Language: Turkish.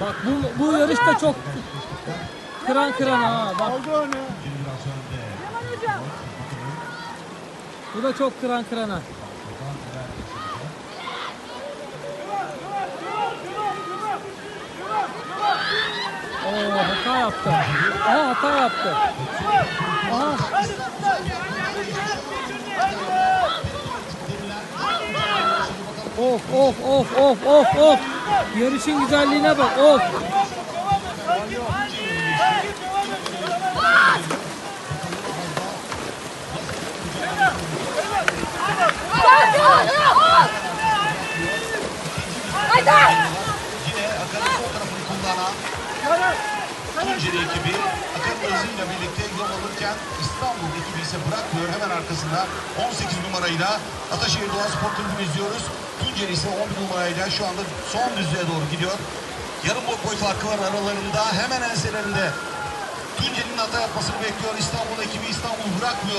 Bak bu, bu yarış da çok kıran kıran ha. Bak Aldı onu. bu da çok kıran kırana. Oo hata yaptı. Aha hata yaptı. Aha. Of of of of of of. Yarışın güzelliğine bak. Of. Tunceli ekibi Akademi hızıyla birlikte yol alırken İstanbul ekibi ise bırakmıyor. Hemen arkasında 18 numarayla Ataşehir Doğa Spor Kulübü'nü izliyoruz. Tunceli ise 11 numarayla şu anda son düzlüğe doğru gidiyor. Yarım boy boy farkı var aralarında. Hemen enselerinde Tunceli'nin hata yapmasını bekliyor. İstanbul ekibi İstanbul bırakmıyor.